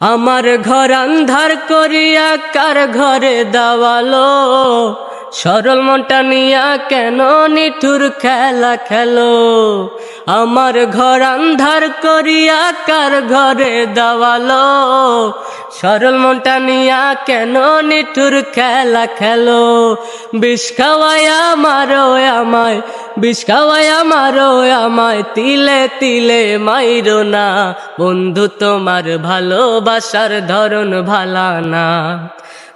আমার ঘর আন্ধার করিয়া কার ঘরে দাওয়ালো? সরল মনটা নিয়া কেন নিঠুর খেলা খেলো? আমার ঘর আন্ধার করিয়া কার ঘরে দাওয়ালো? সরল মনটা নিয়া কেন নিঠুর খেলা খেলো? বিষ খাওয়ায়া মারো আমায় বিষ খাওয়ায়া মারো আমায় তিলে তিলে মাইরো না। বন্ধু, তোমার ভালোবাসার ধরন ভালা না।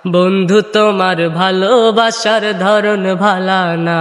বন্ধু, তোমার ভালোবাসার ধরন ভালা না।